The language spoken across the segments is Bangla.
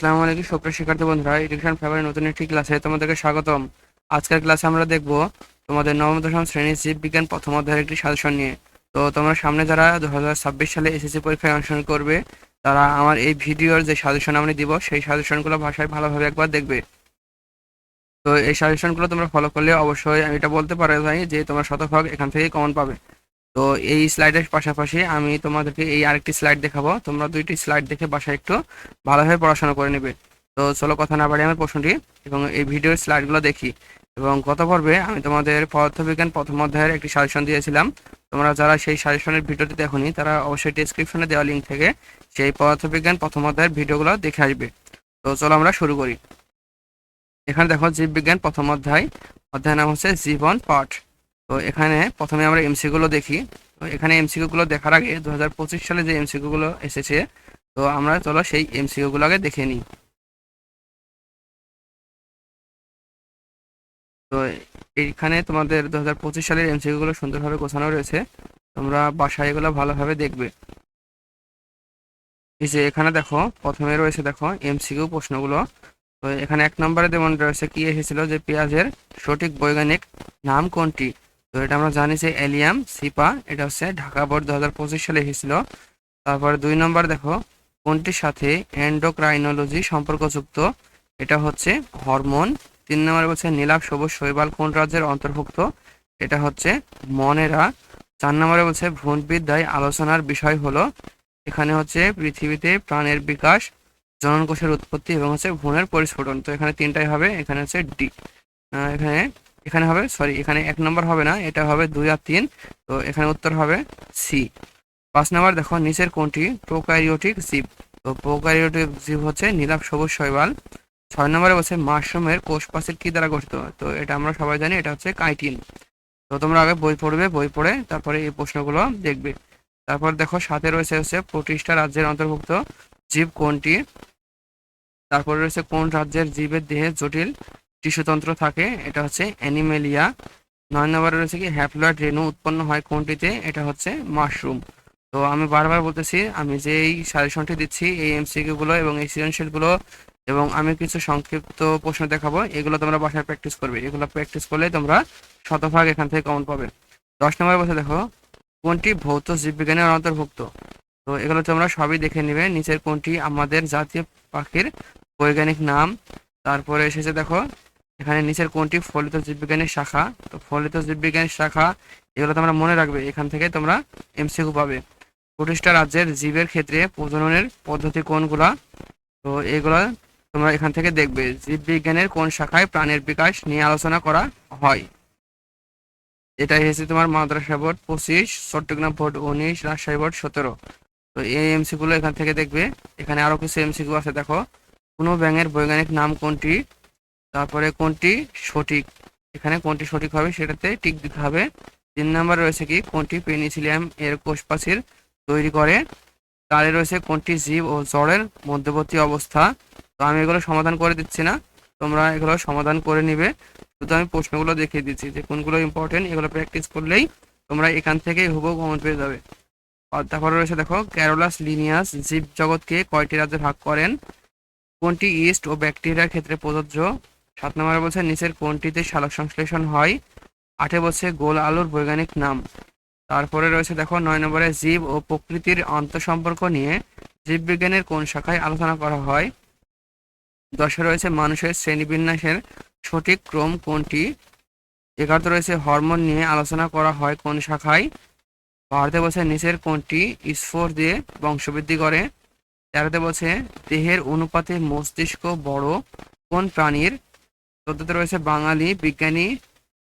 আসসালামু আলাইকুম সুপ্রিয় শিক্ষার্থী বন্ধুরা এডুকেশন ফেভারের নতুন একটি ক্লাসে তোমাদেরকে স্বাগতম। আজকের ক্লাসে আমরা দেখব তোমাদের নবম, দশম শ্রেণির জীববিজ্ঞান প্রথম অধ্যায়ের একটি সাজেশন নিয়ে। তো তোমরা সামনে যারা দু হাজার ছাব্বিশ সালে এসএসসি পরীক্ষায় অংশগ্রহণ করবে, তারা আমার এই ভিডিওর যে সাজেশন আমি দিব, সেই সাজেশনগুলো ভাষায় ভালোভাবে একবার দেখবে। তো এই সাজেশনগুলো তোমরা ফলো করলে অবশ্যই আমি এটা বলতে পারা যে তোমরা শতভাগ এখান থেকে কমন পাবে। তো এই স্লাইডের পাশাপাশি আমি তোমাদেরকে এই আরেকটি স্লাইড দেখাবো। তোমরা দুইটি স্লাইড দেখে বাসায় একটু ভালোভাবে পড়াশোনা করে নেবে। তো চলো কথা না বাড়ি আমার প্রশ্নটি এবং এই ভিডিওর স্লাইডগুলো দেখি। এবং গত পর্বে আমি তোমাদের পদার্থবিজ্ঞান প্রথম অধ্যায়ের একটি সাজেশন দিয়েছিলাম। তোমরা যারা সেই সাজেশনের ভিডিওটি দেখোনি, তারা অবশ্যই ডিসক্রিপশনে দেওয়া লিঙ্ক থেকে সেই পদার্থবিজ্ঞান প্রথম অধ্যায়ের ভিডিওগুলো দেখে আসবে। তো চলো আমরা শুরু করি। এখানে দেখো জীববিজ্ঞান প্রথম অধ্যায়। অধ্যায় নাম হচ্ছে জীবন পাঠ। তো এখানে প্রথমে আমরা এমসিকিউ গুলো দেখি। তো এখানে গুলো দেখার আগে দু হাজার পঁচিশ সালে যে এমসিকিউ গুলো এসেছে, তো আমরা চলো সেই এমসিকিউ গুলো আগে দেখে নিই। তো এইখানে তোমাদের দুহাজার পঁচিশ সালের এমসিকিউ গুলো সুন্দরভাবে গোছানো রয়েছে। তোমরা বাসায় এগুলো ভালোভাবে দেখবে। এই যে এখানে দেখো, প্রথমে রয়েছে দেখো এমসিকিউ প্রশ্নগুলো। তো এখানে এক নম্বরে যেমন রয়েছে, কি এসেছিল যে পেঁয়াজের সঠিক বৈজ্ঞানিক নাম কোনটি? তো এটা আমরা জানি যে এলিয়াম, সিপা, এটা হচ্ছে ঢাকা বোর্ড দু হাজার পঁচিশ সালে এসেছিল। তারপর দুই নম্বর দেখো, কোনটির সাথে এন্ডোক্রাইনোলজি সম্পর্কযুক্ত? এটা হচ্ছে হরমোন। তিন নম্বরে বলছে নীলাভ, সবুজ, শৈবাল, কোন রাজ্যের অন্তর্ভুক্ত? এটা হচ্ছে মনেরা। চার নম্বরে বলছে ভ্রূণবিদ্যায় আলোচনার বিষয় হলো, এখানে হচ্ছে পৃথিবীতে প্রাণের বিকাশ জনন কোষের উৎপত্তি এবং হচ্ছে ভ্রূণের পরিস্ফুটন। তো এখানে তিনটাই হবে, এখানে হচ্ছে ডি এখানে এখানে হবে সরি এখানে এক নম্বর হবে না, এটা হবে দুই আর তিন, তো এখানে উত্তর হবে সি পাঁচ নম্বর দেখো, নিচের কোনটি? প্রোক্যারিওটিক জীব। তো প্রোক্যারিওটিক জীব হচ্ছে নীলাভ সবুজ শৈবাল। ছয় নম্বরে বলছে মাশরুমের কোষ প্রাচীর কি দ্বারা গঠিত? তো এটা আমরা সবাই জানি, এটা হচ্ছে কাইটিন। তো তোমরা আগে বই পড়বে, বই পড়ে তারপরে এই প্রশ্নগুলো দেখবে। তারপর দেখো, সাথে রয়েছে হচ্ছে প্রতিষ্ঠা রাজ্যের অন্তর্ভুক্ত জীব কোনটি? তারপরে রয়েছে কোন রাজ্যের জীবের দেহে জটিল টিস্যুতন্ত্র থাকে, এটা হচ্ছে অ্যানিমেলিয়া। নয় নম্বরে রয়েছে কি, হ্যাপ্লয়েড রেণু উৎপন্ন হয় কোনটিতে? এটা হচ্ছে মাশরুম। তো আমি বারবার বলতেছি, আমি যে এই সাজেশনটি দিচ্ছি, এই এমসিকিউ গুলো এবং এই সৃজনশীলগুলো এবং আমি কিছু সংক্ষিপ্ত প্রশ্ন দেখাবো, এগুলো তোমরা বাসায় প্র্যাকটিস করবে। এগুলো প্র্যাকটিস করলে তোমরা শতভাগ এখান থেকে কমন পাবে। দশ নম্বর বসে দেখো, কোনটি ভৌত জীববিজ্ঞানের অন্তর্ভুক্ত? তো এগুলো তোমরা সবই দেখে নিবে। নিচের কোনটি আমাদের জাতীয় পাখির বৈজ্ঞানিক নাম? তারপরে এসেছে দেখো এখানে নিচের কোনটি? ফলিত জীববিজ্ঞানের শাখা। তো ফলিত জীববিজ্ঞানের শাখা, এগুলো তোমরা মনে রাখবে, এখান থেকে তোমরা এমসিকিউ পাবে। প্রতিষ্ঠা রাজ্যের জীবের ক্ষেত্রে প্রজননের পদ্ধতি কোনগুলা? তো এগুলো তোমরা এখান থেকে দেখবে, জীববিজ্ঞানের কোন শাখায় প্রাণের বিকাশ নিয়ে আলোচনা করা হয়। এটা এসেছে তোমার মাদ্রাসা বোর্ড পঁচিশ, চট্টগ্রাম বোর্ড উনিশ, রাজশাহী বোর্ড সতেরো। তো এই এমসিগুলো এখান থেকে দেখবে। এখানে আরও কিছু এমসিকিউ আছে, দেখো। কোনো ব্যাঙের বৈজ্ঞানিক নাম কোনটি? তারপরে কোনটি সঠিক? এখানে কোনটি সঠিক হবে সেটাতে টিক দিতে হবে। তিন নাম্বার রয়েছে কি? কোনটি পেনিসিলিয়াম এর কোষপ্রাচীর তৈরি করে? তারে রয়েছে কোনটি জীব ও জড়ের মধ্যবর্তী অবস্থা? তো আমি এগুলো সমাধান করে দিচ্ছি না। তোমরা এগুলো সমাধান করে নিবে। শুধু আমি প্রশ্নগুলো দেখিয়ে দিচ্ছি যে কোনগুলো ইম্পর্টেন্ট এগুলো প্র্যাকটিস করলেই তোমরা এখান থেকে হুবহু কমন পেয়ে যাবে। তারপরে রয়েছে দেখো ক্যারোলাস লিনিয়াস জীব জগৎকে কয়টি রাজ্যে ভাগ করেন? কোনটি ইস্ট ও ব্যাকটেরিয়ার ক্ষেত্রে প্রযোজ্য? সাত নম্বরে বলছে, নিচের কোনটিতে সালোক সংশ্লেষণ হয়? আটে বলছে, গোল আলুর বৈজ্ঞানিক নাম। তারপরে রয়েছে, দেখো, নয় নম্বরে জীব ও প্রকৃতির আন্তঃসম্পর্ক নিয়ে জীববিজ্ঞানের কোন শাখায় আলোচনা করা হয়? দশে রয়েছে, মানুষের শ্রেণীবিন্যাসের সঠিক ক্রম কোনটি? এগারোতে রয়েছে, হরমোন নিয়ে আলোচনা করা হয় কোন শাখায়? বারোতে বলছে, নিচের কোনটি স্ফোর দিয়ে বংশবৃদ্ধি করে? তেরোতে বলছে, দেহের অনুপাতে মস্তিষ্ক বড় কোন প্রাণীর চোদ্দতে রয়েছে বাঙালি বিজ্ঞানী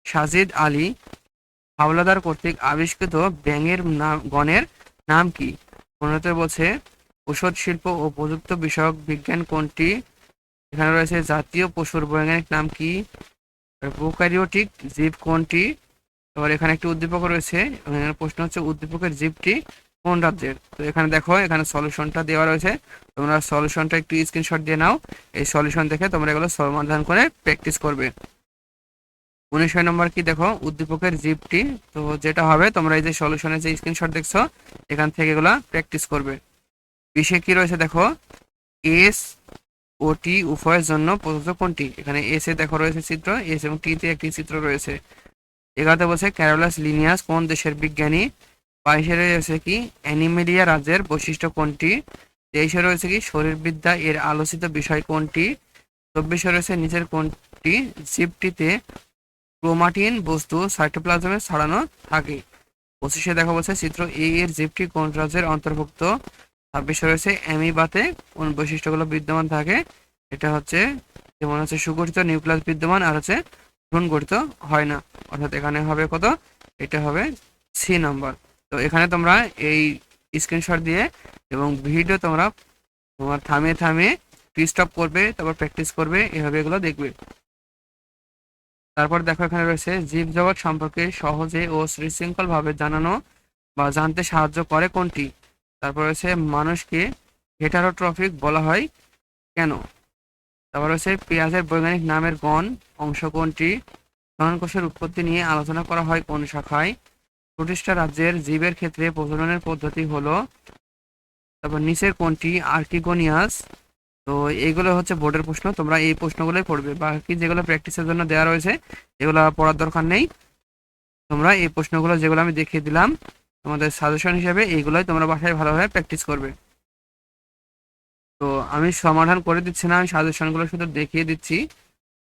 সাজিদ আলী। হাওলাদার কর্তৃক আবিষ্কৃত ব্যাঙের নাম, গণের নাম কি? পনেরোতে বলছে, ঔষধ শিল্প ও প্রযুক্ত বিষয়ক বিজ্ঞান কোনটি? এখানে রয়েছে জাতীয় পশুর বৈজ্ঞানিক নাম কি? প্রোক্যারিওটিক জীব কোনটি? এবার এখানে একটি উদ্দীপক রয়েছে প্রশ্ন হচ্ছে, উদ্দীপকের জীবটি কোন রাজ্যের? তো এখানে দেখো, এখানে সলিউশনটা দেওয়া রয়েছে। তোমরা সলিউশনটা একটু স্ক্রিনশট দিয়ে নাও। এই সলিউশন দেখে তোমরা এগুলো সমাধান করে প্র্যাকটিস করবে। উনিশ নম্বর কি দেখো? উদ্দীপকের জিপটি তো যেটা হবে, তোমরা এই যে সলিউশনের যে স্ক্রিনশট দেখছ, এখান থেকে এগুলা প্র্যাকটিস করবে। বিশে কি রয়েছে দেখো? এস ও টি উভয়ের জন্য প্রযোজ্য কোনটি? এখানে এস এ দেখো রয়েছে চিত্র। এস এবং টিতে একটি চিত্র রয়েছে। এগারোতে বলছে ক্যারোলাস লিনিয়াস কোন দেশের বিজ্ঞানী? বাইশে রয়েছে কি? অ্যানিমেলিয়া রাজ্যের বৈশিষ্ট্য কোনটি? তেইশে রয়েছে কি? শরীরবিদ্যা এর আলোচিত বিষয় কোনটি? চব্বিশে রয়েছে নিচের কোনটি? জীবটিতে ক্রোমাটিন বস্তু সাইটোপ্লাজমে ছড়ানো থাকে। পঁচিশে দেখা বলছে চিত্র এ এর জীবটি কোন রাজ্যের অন্তর্ভুক্ত? ছাব্বিশে রয়েছে অ্যামিবাতে কোন বৈশিষ্ট্যগুলো বিদ্যমান থাকে? এটা হচ্ছে যেমন হচ্ছে সুগঠিত নিউক্লিয়াস বিদ্যমান আর হচ্ছে ভ্রূণ গঠিত হয় না। অর্থাৎ এখানে হবে কত? এটা হবে সি নাম্বার। তো এখানে তোমরা এই স্ক্রিনশট দিয়ে এবং ভিডিও তোমরা তোমার থামিয়ে থামিয়ে স্টপ করবে, তারপর প্র্যাকটিস করবে, এভাবে এগুলো দেখবে। তারপর দেখো এখানে রয়েছে জীবজগৎ সম্পর্কে সহজে ও সুশৃঙ্খল ভাবে জানানো বা জানতে সাহায্য করে কোনটি? তারপর রয়েছে, মানুষকে হেটারোট্রফিক বলা হয় কেন? তারপর রয়েছে, পেঁয়াজের বৈজ্ঞানিক নামের গণ অংশ কোনটি? জনকোষের উৎপত্তি নিয়ে আলোচনা করা হয় কোন শাখায়? প্রতিষ্ঠা রাজ্যের জীবের ক্ষেত্রে প্রজননের পদ্ধতি হলো, তারপর নিচের কোনটি? আর্কিগোনিয়াস। তো এইগুলো হচ্ছে বোর্ডের প্রশ্ন, তোমরা এই প্রশ্নগুলোই পড়বে। বাকি যেগুলো প্র্যাকটিসের জন্য দেওয়া রয়েছে, এগুলো পড়ার দরকার নেই। তোমরা এই প্রশ্নগুলো যেগুলো আমি দেখিয়ে দিলাম, তোমাদের সাজেশন হিসেবে এইগুলোই তোমরা বাসায় ভালোভাবে প্র্যাকটিস করবে। তো আমি সমাধান করে দিচ্ছি না, আমি সাজেশনগুলো শুধু দেখিয়ে দিচ্ছি।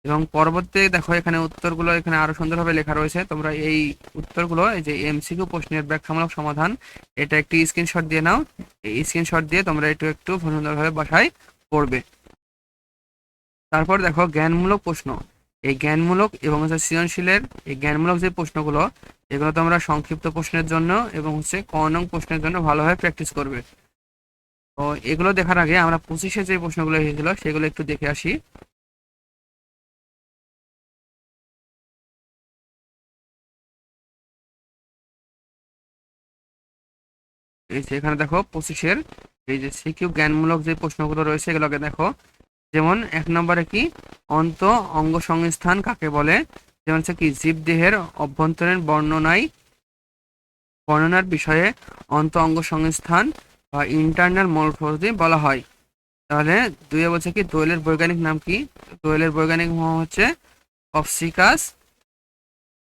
এবং পরবর্তী দেখো, এখানে উত্তরগুলো এখানে আরও সুন্দরভাবে লেখা রয়েছে। তোমরা এই উত্তরগুলো, এই যে এমসিকিউ প্রশ্নের ব্যাখ্যামূলক সমাধান, এটা একটি স্ক্রিনশট দিয়ে নাও। এই স্ক্রিনশট দিয়ে তোমরা একটু একটু সুন্দরভাবে বাসায় পড়বে। তারপর দেখো, জ্ঞানমূলক প্রশ্ন। এই জ্ঞানমূলক এবং হচ্ছে সৃজনশীলের এই জ্ঞানমূলক যে প্রশ্নগুলো, এগুলো তোমরা সংক্ষিপ্ত প্রশ্নের জন্য এবং হচ্ছে ক নং প্রশ্নের জন্য ভালোভাবে প্র্যাকটিস করবে। তো এগুলো দেখার আগে আমরা পঁচিশে যে প্রশ্নগুলো এসেছিল, সেগুলো একটু দেখে আসি। এই যে এখানে দেখো পঁচিশের, এই যে সিকিউ জ্ঞানমূলক যে প্রশ্নগুলো রয়েছে এগুলোকে দেখো। যেমন এক নম্বরে কি? অন্ত অঙ্গ সংস্থান কাকে বলে? যেমন হচ্ছে কি জীবদেহের অভ্যন্তরীণ বর্ণনায় বর্ণনার বিষয়ে অন্ত অঙ্গ সংস্থান বা ইন্টারনাল মরফোলজি বলা হয়। তাহলে দুইয়ে বলছে কি, দোয়েলের বৈজ্ঞানিক নাম কি? দোয়েলের বৈজ্ঞানিক নাম হচ্ছে অফসিকাস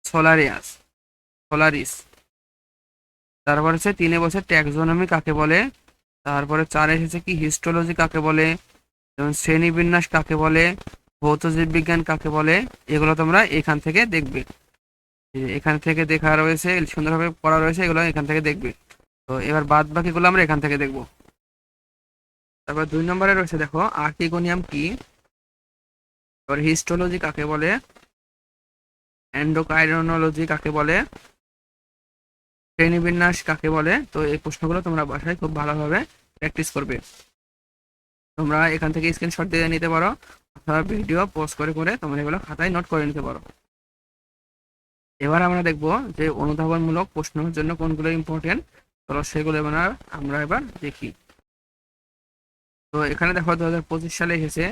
সোলারিয়াস, সোলারিস। তারপর হচ্ছে তিনে বলছে ট্যাক্সোনমি কাকে বলে? তারপরে চারে এসেছে কি? হিস্টোলজি কাকে বলে? যেমন শ্রেণীবিন্যাস কাকে বলে? ভৌত জীববিজ্ঞান কাকে বলে? এগুলো তোমরা এখান থেকে দেখবে। এখান থেকে দেখা রয়েছে, সুন্দরভাবে পড়া রয়েছে, এগুলো এখান থেকে দেখবে। তো এবার বাদ বাকিগুলো আমরা এখান থেকে দেখব। তারপর দুই নম্বরে রয়েছে, দেখো, আর্কিগোনিয়াম কি? তারপর হিস্টোলজি কাকে বলে? এন্ডোকাইরোনোলজি কাকে বলে? শ্রেণীবিন্যাস কাকে বলে? তো এই প্রশ্নগুলো তোমরা বাসায় খুব ভালোভাবে প্র্যাকটিস করবে। তোমরা এখান থেকে স্ক্রিনশট দিয়ে নিতে পারো, অথবা ভিডিও পোস্ট করে করে তোমরা এগুলো খাতায় নোট করে নিতে পারো। এবার আমরা দেখব যে অনুধাবনমূলক প্রশ্নের জন্য কোনগুলো ইম্পর্টেন্ট তো সেগুলো এবার আমরা এবার দেখি। তো এখানে দেখো দু হাজার পঁচিশ সালে এসেছে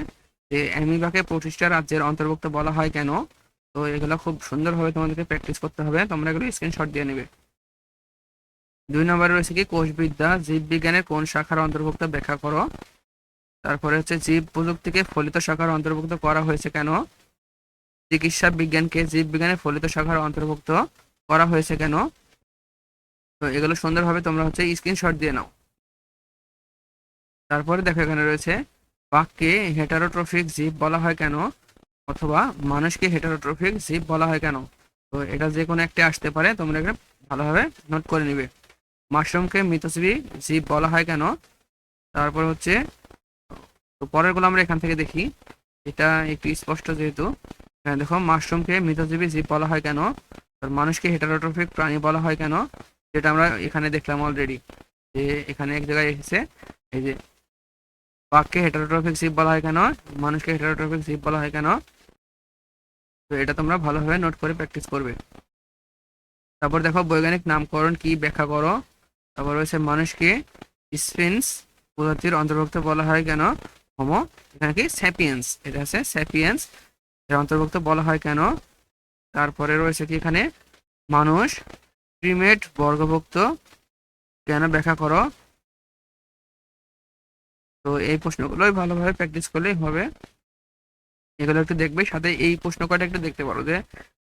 যে অ্যামিবাকে প্রতিষ্ঠা রাজ্যের অন্তর্ভুক্ত বলা হয় কেন? তো এগুলো খুব সুন্দরভাবে তোমাদেরকে প্র্যাকটিস করতে হবে, তোমরা এগুলো স্ক্রিনশট দিয়ে নেবে। দুই নম্বরে রয়েছে কি? কোষবিদ্যা। জীববিজ্ঞানের কোন শাখার অন্তর্ভুক্ত? ব্যাখ্যা করো। তারপরে হচ্ছে জীব প্রযুক্তিকে ফলিত শাখার অন্তর্ভুক্ত করা হয়েছে কেন? চিকিৎসা বিজ্ঞানকে জীববিজ্ঞানের ফলিত শাখার অন্তর্ভুক্ত করা হয়েছে কেন? তো এগুলো সুন্দরভাবে তোমরা হচ্ছে স্ক্রিনশট দিয়ে নাও। তারপরে দেখো এখানে রয়েছে বাঘকে হেটারোট্রফিক জীব বলা হয় কেন? অথবা মানুষকে হেটারোট্রফিক জীব বলা হয় কেন? তো এটা যে কোনো একটি আসতে পারে, তোমরা এটা ভালোভাবে নোট করে নিবে। মাশরুমকে মৃতজীবী জীব বলা হয় কেন? তারপর হচ্ছে, তো পরের পরেরগুলো আমরা এখান থেকে দেখি। এটা একটু স্পষ্ট যেহেতু। এখানে দেখো, মাশরুমকে মৃতজীবী জীব বলা হয় কেন? মানুষকে হেটারোট্রফিক প্রাণী বলা হয় কেন? যেটা আমরা এখানে দেখলাম অলরেডি যে এখানে এক জায়গায় এসেছে, এই যে বাঘকে হেটারোট্রফিক জীব বলা হয় কেন? মানুষকে হেটারোট্রফিক জীব বলা হয় কেন? তো এটা তোমরা ভালোভাবে নোট করে প্র্যাকটিস করবে। তারপর দেখো, বৈজ্ঞানিক নামকরণ কি ব্যাখ্যা করো? তারপর রয়েছে মানুষকে স্পেন্স প্রজাতির অন্তর্ভুক্ত বলা হয় কেন? হোমো, এখানে কি? স্যাপিয়েন্স। এটা আছে স্যাপিয়েন্স। এর অন্তর্ভুক্ত বলা হয় কেন? তারপরে রয়েছে কি এখানে? মানুষ, প্রিমেট বর্গভুক্ত। কেন ব্যাখ্যা করো? তো এই প্রশ্নগুলোই ভালোভাবে প্র্যাকটিস করলেই হবে। এগুলো একটু দেখবে, সাথে এই প্রশ্ন কয়টা একটু দেখতে পারো যে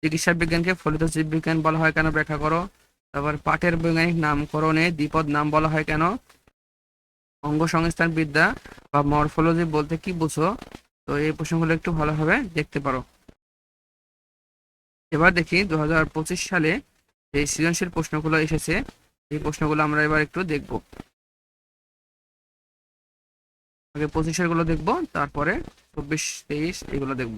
চিকিৎসা বিজ্ঞানকে ফলিত জীববিজ্ঞান বলা হয় কেন ব্যাখ্যা করো? তারপর পাঠের বৈজ্ঞানিক নামকরণে দ্বিপদ নাম বলা হয় কেন? অঙ্গ সংস্থান বিদ্যা বা মরফোলজি বলতে কি বুঝো? তো এই প্রশ্নগুলো একটু ভালোভাবে দেখতে পারো। এবার দেখি দু হাজার পঁচিশ সালে এই সৃজনশীল প্রশ্নগুলো এসেছে, এই প্রশ্নগুলো আমরা এবার একটু দেখব। আগে পঁচিশেরগুলো দেখব, তারপরে চব্বিশ, তেইশ এগুলো দেখব।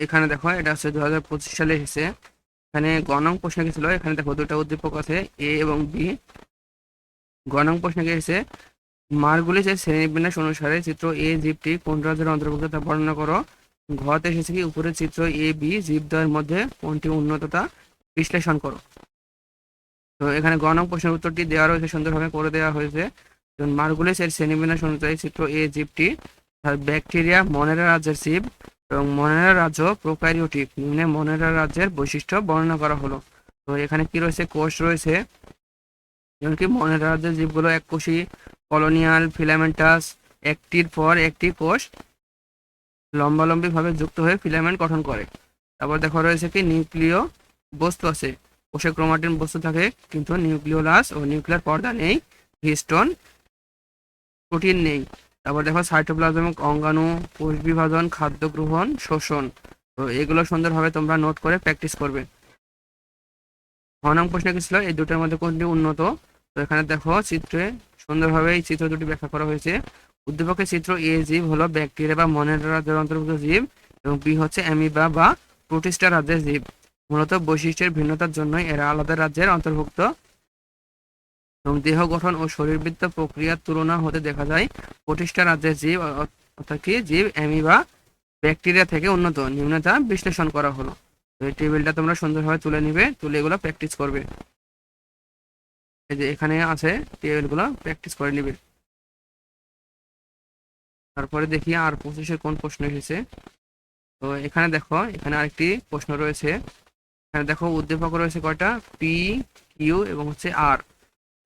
এখানে দেখো, এটা হচ্ছে দু হাজার পঁচিশ সালে এসেছে। এখানে গণং প্রশ্ন গেছিল এখানে দেখো দুটো উদ্দীপক আছে, এ এবং বি। গণং প্রশ্ন এসেছে? মারগুলি যে শ্রেণীবিন্যাস অনুসারে চিত্র এ, জীবটি কোন রাজ্যের অন্তর্ভুক্ত তা বর্ণনা করো। ঘতে এসেছে কি? উপরে চিত্র এ, বি, জীবদ্বয়ের মধ্যে কোনটি উন্নততা বিশ্লেষণ করো। তো এখানে গণং প্রশ্নের উত্তরটি দেওয়া রয়েছে, সুন্দরভাবে করে দেওয়া হয়েছে। মার্গুলিস এর শ্রেণীবিন্যাস অনুযায়ী চিত্র এ, জীবটি ব্যাকটেরিয়া মনেরা রাজ্যের জীব এবং মনেরা রাজ্য প্রোক্যারিওটিক নিম্নে মনেরা রাজ্যের বৈশিষ্ট্য বর্ণনা করা হলো। তো এখানে কি রয়েছে? কোষ রয়েছে। যেমন কি মনেরা রাজ্যের জীবগুলো এককোষী কলোনিয়াল ফিলামেন্টাস, একটির পর একটি কোষ লম্বালম্বিভাবে যুক্ত হয়ে ফিলামেন্ট গঠন করে। তারপর দেখা রয়েছে কি? নিউক্লিয় বস্তু আছে। কোষে ক্রোমাটিন বস্তু থাকে, কিন্তু নিউক্লিওলাস ও নিউক্লিয়ার পর্দা নেই, হিস্টোন প্রোটিন নেই। তারপর দেখো সাইটোপ্লাজমিক অঙ্গাণু কোষ বিভাজন খাদ্য গ্রহণ শোষণ। তো এগুলো সুন্দরভাবে তোমরা নোট করে প্র্যাকটিস করবে। নং প্রশ্ন কি ছিল? এই দুটোর মধ্যে কোনটি উন্নত? তো এখানে দেখো চিত্রে সুন্দরভাবে এই চিত্র দুটি ব্যাখ্যা করা হয়েছে। উদ্দীপকের চিত্র এ জীব হলো ব্যাকটেরিয়া বা মনের রাজ্যের অন্তর্ভুক্ত জীব এবং বি হচ্ছে অ্যামিবা বা প্রোটিস্টা রাজ্যের জীব। মূলত বৈশিষ্ট্যের ভিন্নতার জন্যই এরা আলাদা রাজ্যের অন্তর্ভুক্ত। এবং দেহ গঠন ও শরীরবৃত্ত প্রক্রিয়ার তুলনা হতে দেখা যায় প্রতিষ্ঠা রাজ্যের জীব, অর্থাৎ কি জীব অ্যামিবা ব্যাকটেরিয়া থেকে উন্নত। নিম্নতা বিশ্লেষণ করা হলো। এই টেবিলটা তোমরা সুন্দরভাবে তুলে নিবে, তুলে এগুলো প্র্যাকটিস করবে। এই যে এখানে আছে টেবিলগুলো প্র্যাকটিস করে নিবে। তারপরে দেখি আর পঁচিশের কোন প্রশ্ন এসেছে। তো এখানে দেখো, এখানে আরেকটি প্রশ্ন রয়েছে। এখানে দেখো, উদ্দীপক রয়েছে কয়টা? পি কিউ এবং হচ্ছে আর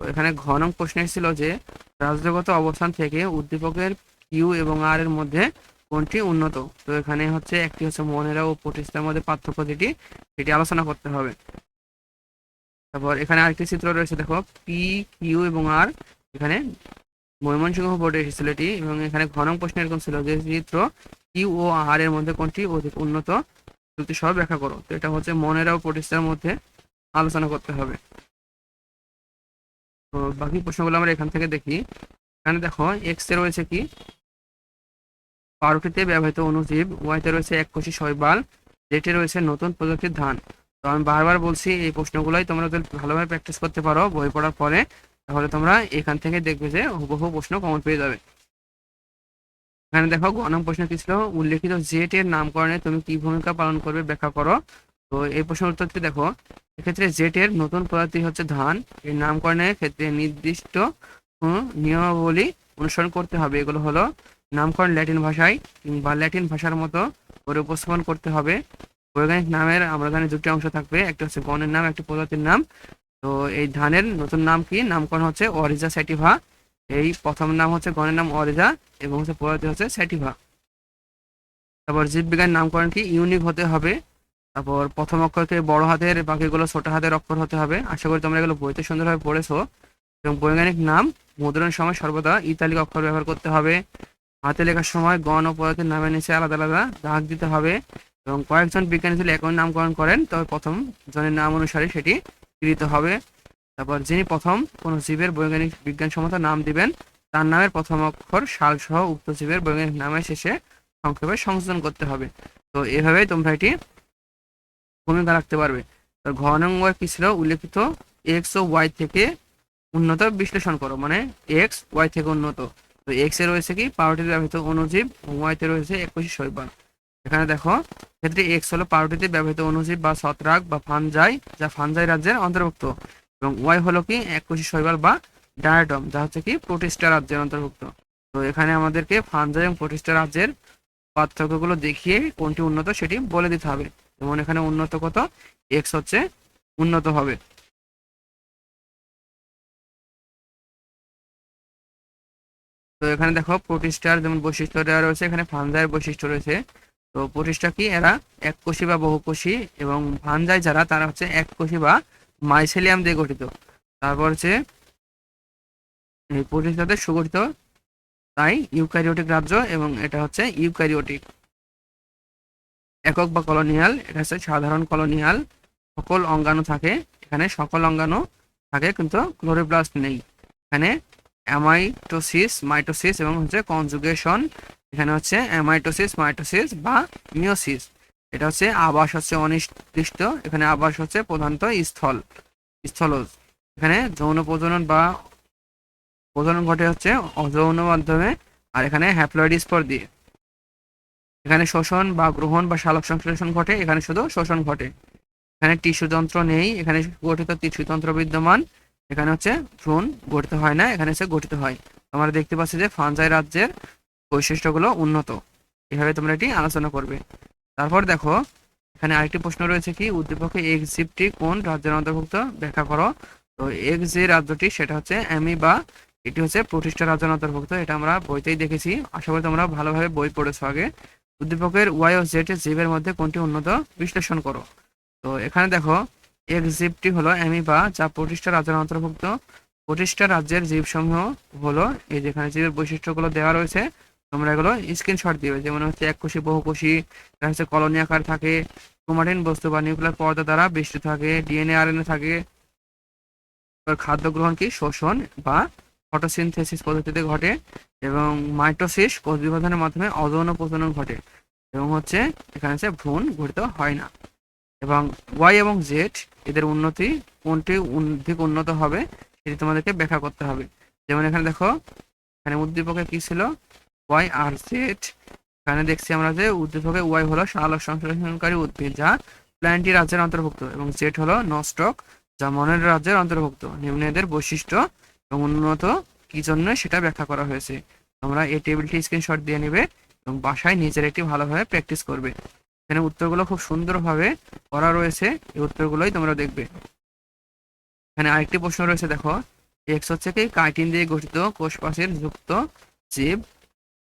এখানে ঘন প্রশ্ন এসেছিল যে রাজ্যগত অবস্থান থেকে উদ্দীপকের কিউ এবং আর এর মধ্যে কোনটি উন্নত? তো এখানে হচ্ছে একটি হচ্ছে মনেরা ও প্রতিষ্ঠার মধ্যে পার্থক্য যেটি, সেটি আলোচনা করতে হবে। তারপর এখানে আরেকটি চিত্র রয়েছে, দেখো পি কিউ এবং আর এখানে ময়মনসিংহ বোর্ডে এসেছিল এটি, এবং এখানে ঘন প্রশ্ন এরকম ছিল যে, চিত্র কিউ ও আর এর মধ্যে কোনটি অধিক উন্নত? যুক্তি সহ ব্যাখ্যা করো, তো এটা হচ্ছে মনেরা ও প্রতিষ্ঠার মধ্যে আলোচনা করতে হবে। তো বাকি প্রশ্নগুলো আমরা এখান থেকে দেখি। এখানে দেখো এক্স এ রয়েছে কি? পাউরুটিতে ব্যবহৃত অনুজীব ওয়াইতে রয়েছে এক কোষী শৈবাল যেটি রয়েছে নতুন প্রযুক্তির ধান। তো আমি বারবার বলছি, এই প্রশ্নগুলোই তোমরা যদি ভালোভাবে প্র্যাকটিস করতে পারো, বই পড়ার পরে, তাহলে তোমরা এখান থেকে দেখবে যে হুবহু প্রশ্ন কমন পেয়ে যাবে। এখানে দেখো, গণম প্রশ্ন কি ছিল? উল্লেখিত জেট এর নামকরণে তুমি কি ভূমিকা পালন করবে ব্যাখ্যা করো। তো এই প্রশ্নের উত্তর উত্তরটি দেখো, এক্ষেত্রে জেটের নতুন প্রজাতি হচ্ছে ধান। এর নামকরণের ক্ষেত্রে নির্দিষ্ট নিয়মাবলী অনুসরণ করতে হবে। এগুলো হলো নামকরণ ল্যাটিন ভাষায় কিংবা ল্যাটিন ভাষার মতো করে উপস্থাপন করতে হবে। বৈজ্ঞানিক নামের আমরা জানি দুটি অংশ থাকবে, একটা হচ্ছে গণের নাম, একটা প্রজাতির নাম। তো এই ধানের নতুন নাম কি? নামকরণ হচ্ছে অরিজা স্যাটিভা। এই প্রথম নাম হচ্ছে গণের নাম অরিজা এবং হচ্ছে প্রজাতি হচ্ছে স্যাটিভা। তারপর জীববিজ্ঞান নামকরণ কি? ইউনিক হতে হবে। তারপর প্রথম অক্ষরকে বড় হাতের, বাকিগুলো ছোট হাতের অক্ষর হতে হবে। আশা করি তোমরা এগুলো বইতে সুন্দরভাবে পড়েছো। এবং বৈজ্ঞানিক নাম, মুদ্রণের সময় সর্বদা ইতালিক অক্ষর ব্যবহার করতে হবে। হাতে লেখার সময় গণ ও পদার্থের নামের নিচে আলাদা আলাদা দাগ দিতে হবে। এবং কয়েকজন বিজ্ঞানী যদি একই নামকরণ করেন, তবে প্রথম জনের নাম অনুসারে সেটি কৃত হবে। তারপর যিনি প্রথম কোন জীবের বৈজ্ঞানিক বিজ্ঞান বিজ্ঞানসম্মত নাম দিবেন, তার নামের প্রথম অক্ষর সাল সহ উক্ত জীবের বৈজ্ঞানিক নামের শেষে সংক্ষেপে সংশোধন করতে হবে। তো এভাবেই তোমরা এটি ভূমিকা রাখতে পারবে। তো ঘ কি ছিল? উল্লেখিত এক্স ও ওয়াই থেকে উন্নত বিশ্লেষণ করো। মানে এক্স ওয়াই থেকে উন্নত। তো এক্স এ রয়েছে কি? পাউরুটিতে ব্যবহৃত অনুজীব ওয়াইতে রয়েছে একুশি শৈবাল। এখানে দেখো, ক্ষেত্রে এক্স হলো পাউরুটিতে ব্যবহৃত অনুজীব বা ছত্রাক বা ফানজাই, যা ফানজাই রাজ্যের অন্তর্ভুক্ত। এবং ওয়াই হলো কি? এককোষী শৈবাল বা ডায়াটম যা হচ্ছে কি? প্রোটিস্টা রাজ্যের অন্তর্ভুক্ত। তো এখানে আমাদেরকে ফানজাই এবং প্রোটিস্টা রাজ্যের পার্থক্যগুলো দেখিয়ে কোনটি উন্নত সেটি বলে দিতে হবে। যেমন এখানে উন্নত কত? এক্স হচ্ছে উন্নত হবে। তো এখানে দেখো প্রতিষ্ঠার যেমন বৈশিষ্ট্য দেওয়া রয়েছে, এখানে ফানজাইয়ের বৈশিষ্ট্য রয়েছে। তো প্রতিষ্ঠা কি? এরা এককোষী বা বহুকোষী এবং ফানজাই যারা, তারা হচ্ছে এককোষী বা মাইসেলিয়াম দিয়ে গঠিত। তারপর হচ্ছে এই প্রোটিস্টাদের সুগঠিত তাই ইউক্যারিওটিক রাজ্য এবং এটা হচ্ছে ইউক্যারিওটিক। একক বা কলোনিয়াল, এটা হচ্ছে সাধারণ কলোনিয়াল, সকল অঙ্গাণু থাকে, এখানে সকল অঙ্গাণু থাকে কিন্তু ক্লোরোপ্লাস্ট নেই। এখানে অ্যামাইটোসিস, মাইটোসিস এবং হচ্ছে কনজুগেশন, এখানে হচ্ছে অ্যামাইটোসিস, মাইটোসিস বা মিওসিস এটা হচ্ছে আবাস হচ্ছে অনির্দিষ্ট, এখানে আবাস হচ্ছে প্রধানত স্থল, স্থলজ। এখানে যৌন প্রজনন বা প্রজনন ঘটে হচ্ছে অযৌন মাধ্যমে, আর এখানে হ্যাপ্লয়েড স্পর দিয়ে। এখানে শোষণ বা গ্রহণ বা শালক সংশ্লেষণ ঘটে, এখানে শুধু শোষণ ঘটে। এখানে টিস্যু যন্ত্র নেই, এখানে গঠিত টিস্যু তন্ত্র বিদ্যমান, এখানে হচ্ছে ভ্রূণ গঠিত হয় না, এখানে হচ্ছে গঠিত হয়। আমরা দেখতে পাচ্ছি যে ফানজাই রাজ্যের বৈশিষ্ট্যগুলো উন্নত। এভাবে তোমরা এটি আলোচনা করবে। তারপর দেখো, এখানে আরেকটি প্রশ্ন রয়েছে কি, উদ্দীপকে এক্স জীবটি কোন রাজ্যের অন্তর্ভুক্ত? ব্যাখ্যা করো। তো এক্স যে রাজ্যটি, সেটা হচ্ছে অ্যামি বা এটি হচ্ছে প্রতিষ্ঠা রাজ্যের অন্তর্ভুক্ত। এটা আমরা বইতেই দেখেছি। আশা করি তোমরা ভালোভাবে বই পড়েছো আগে। উদ্দীপকের ওয়াই ও জেড জীবের মধ্যে কোনটি উন্নত? বিশ্লেষণ করো। তো এখানে দেখো এক্স জীবটি হলো অ্যামিবা যা প্রতিষ্ঠা রাজ্যের অন্তর্ভুক্ত। প্রতিষ্ঠা রাজ্যের জীবসমূহ হলো এই যেখানে জীবের বৈশিষ্ট্যগুলো দেওয়া রয়েছে, তোমরা এগুলো স্ক্রিনশট দিবে। যেমন হচ্ছে এককোষী বহুকোষী এটা হচ্ছে কলোনি আকার থাকে, ক্রোমাটিন বস্তু বা নিউক্লিয়ার পর্দা দ্বারা বেষ্টিত থাকে ডিএনএ আরএনএ থাকে। খাদ্য গ্রহণ কি? শোষণ বা ফটোসিনথেসিস পদ্ধতিতে ঘটে এবং মাইটোসিস কোষ বিভাজনের মাধ্যমে অযৌন প্রজনন ঘটে এবং হচ্ছে এখানে হচ্ছে ভ্রূণ গঠিত হয় না। এবং ওয়াই এবং জেড এদের উন্নতি কোনটি অধিক উন্নত হবে সেটি তোমাদেরকে ব্যাখ্যা করতে হবে। যেমন এখানে দেখো, এখানে উদ্দীপকে কি ছিল? ওয়াই আর জেড এখানে দেখছি আমরা যে উদ্দীপকে ওয়াই হলো সালোক সংশ্লেষণকারী উদ্ভিদ যা প্ল্যান্টি রাজ্যের অন্তর্ভুক্ত এবং জেড হলো নস্টক যা মনের রাজ্যের অন্তর্ভুক্ত। নিম্ন এদের বৈশিষ্ট্য এবং উন্নত কি জন্য সেটা ব্যাখ্যা করা হয়েছে। তোমরা এই টেবিলটি স্ক্রিনশট দিয়ে নেবে এবং বাসায় নিজের একটি ভালোভাবে প্র্যাকটিস করবে। এখানে উত্তরগুলো খুব সুন্দরভাবে করা রয়েছে, এই উত্তরগুলোই তোমরা দেখবে। এখানে আরেকটি প্রশ্ন রয়েছে, দেখো। এক্স হচ্ছে কি? কাইটিন দিয়ে গঠিত কোষ প্রাচীর যুক্ত জীব।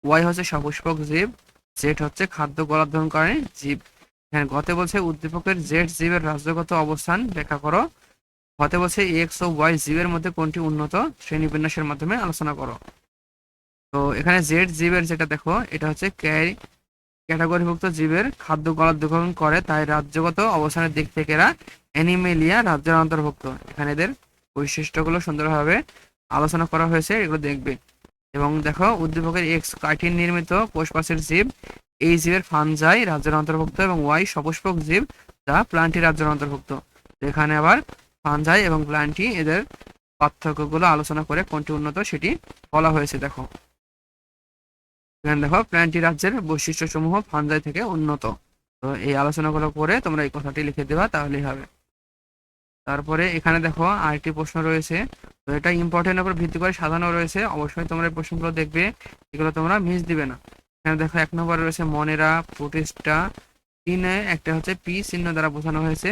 ওয়াই হচ্ছে সপুষ্পক জীব। জেড হচ্ছে খাদ্য গলাধনকারী জীব। এখানে গতে বলছে উদ্দীপকের জেড জীবের রাজ্যগত অবস্থান। ব্যাখ্যা করো। হতে বলছে এক্স ও ওয়াই জীবের মধ্যে কোনটি উন্নত শ্রেণি বিন্যাসের মাধ্যমে আলোচনা করো। তো এখানে জেড জীবের যেটা দেখো, এটা হচ্ছে ক্যাটাগরিভুক্ত জীবের খাদ্য গলাধকরণ করে, তাই রাজ্যগত অবস্থানের দিক থেকে এরা অ্যানিমেলিয়া রাজ্যের অন্তর্ভুক্ত। এখানে এদের বৈশিষ্ট্যগুলো সুন্দরভাবে আলোচনা করা হয়েছে, এগুলো দেখবে। এবং দেখো, উদ্দীপকের এক্স কাঠিন নির্মিত কোষপাশের জীব, এই জীবের ফানজাই রাজ্যের অন্তর্ভুক্ত এবং ওয়াই সপুষ্পক জীব, যা প্লান্টি রাজ্যের অন্তর্ভুক্ত। এখানে আবার ফানজাই এবং প্লান্টি এদের পার্থক্যগুলো আলোচনা করে কোনটি উন্নত সেটি বলা হয়েছে, দেখো। দেখো, প্ল্যান্টি রাজ্যের বৈশিষ্ট্যসমূহ ফানজাই থেকে উন্নত। তো এই আলোচনাগুলো করে তোমরা এই কথাটি লিখে দেবা, তাহলেই হবে। তারপরে এখানে দেখো, আরেকটি প্রশ্ন রয়েছে। তো এটা ইম্পর্টেন্ট উপর ভিত্তি করে সাজানো রয়েছে। অবশ্যই তোমরা এই প্রশ্নগুলো দেখবে, এগুলো তোমরা মিস দিবে না। এখানে দেখো, এক নম্বরে রয়েছে মনেরা, প্রোটিস্টা, তিনে একটা হচ্ছে পি চিহ্ন দ্বারা বোঝানো হয়েছে।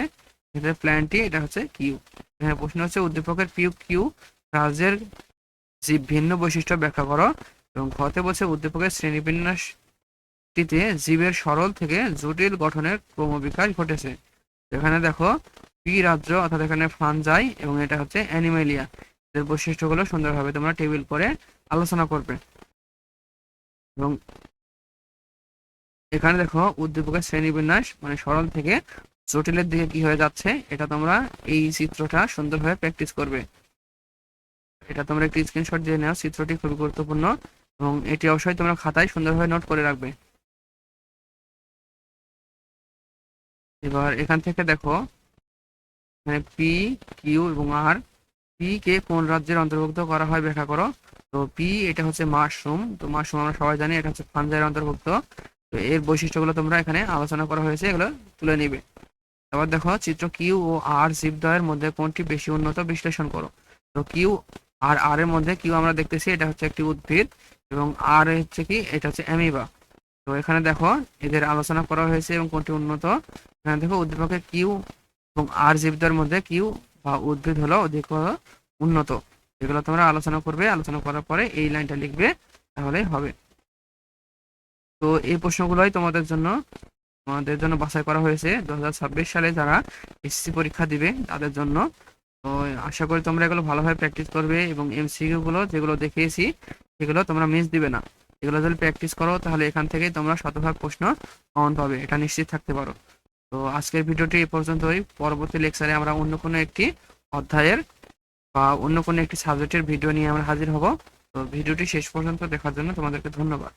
এটা প্ল্যানটি এটা হচ্ছে কিউ এখানে প্রশ্ন হচ্ছে, উদ্দীপকের পিউ কিউ রাজ্যের যে ভিন্ন বৈশিষ্ট্য ব্যাখ্যা করো। এবং ঘতে বলছে, উদ্দীপকের শ্রেণীবিন্যাসটিতে জীবের সরল থেকে জটিল গঠনের ক্রমবিকাশ ঘটেছে। এখানে দেখো পি রাজ্য, অর্থাৎ এখানে ফান ফানজাই, এবং এটা হচ্ছে অ্যানিমেলিয়া। এদের বৈশিষ্ট্যগুলো সুন্দরভাবে তোমরা টেবিল করে আলোচনা করবে। এবং এখানে দেখো, উদ্দীপকের শ্রেণীবিন্যাস মানে সরল থেকে জটিলের দিকে কি হয়ে যাচ্ছে, এটা তোমরা এই চিত্রটা সুন্দরভাবে প্র্যাকটিস করবে। এটা তোমরা একটি স্ক্রিনশট দিয়ে নাও, চিত্রটি খুবই গুরুত্বপূর্ণ এবং এটি অবশ্যই তোমরা খাতায় সুন্দরভাবে নোট করে রাখবে। এবার এখান থেকে দেখো মানে পি কিউ এবং আর পি কে কোন রাজ্যের অন্তর্ভুক্ত করা হয় ব্যাখ্যা করো। তো পি এটা হচ্ছে মাশরুম, তো মাশরুম আমরা সবাই জানি এটা হচ্ছে ফানজাইয়ের অন্তর্ভুক্ত। তো এর বৈশিষ্ট্যগুলো তোমরা এখানে আলোচনা করা হয়েছে, এগুলো তুলে নিবে। এবার দেখো চিত্র কিউ ও আর জীবদ্বয়ের মধ্যে কোনটি বেশি উন্নত বিশ্লেষণ করো। তো কিউ আর আর এর মধ্যে কিউ আমরা দেখতেছি, এটা হচ্ছে একটি উদ্ভিদ এবং আর হচ্ছে কি, এটা হচ্ছে অ্যামিবা। তো এখানে দেখো এদের আলোচনা করা হয়েছে এবং কোনটি উন্নত। এখানে দেখো উদ্দীপকের কিউ এবং আর জীবদের মধ্যে কিউ বা উদ্ভিদ হলো অধিক উন্নত। এগুলো তোমরা আলোচনা করবে, আলোচনা করার পরে এই লাইনটা লিখবে, তাহলেই হবে। তো এই প্রশ্নগুলোই তোমাদের জন্য তোমাদের জন্য বাছাই করা হয়েছে। দু হাজার ছাব্বিশ সালে যারা এসএসসি পরীক্ষা দিবে, তাদের জন্য। তো আশা করি তোমরা এগুলো ভালোভাবে প্র্যাকটিস করবে এবং এমসিকিউ গুলো যেগুলো দেখিয়েছি, সেগুলো তোমরা মিস দিবে না। এগুলো যদি প্র্যাকটিস করো, তাহলে এখান থেকে তোমরা শতভাগ প্রশ্ন কমন পাবে। এটা নিশ্চিত থাকতে পারো। তো আজকের ভিডিওটি এ পর্যন্তই। পরবর্তী লেকচারে আমরা অন্য কোনো একটি অধ্যায়ের বা অন্য কোনো একটি সাবজেক্টের ভিডিও নিয়ে আমরা হাজির হব। তো ভিডিওটি শেষ পর্যন্ত দেখার জন্য তোমাদেরকে ধন্যবাদ।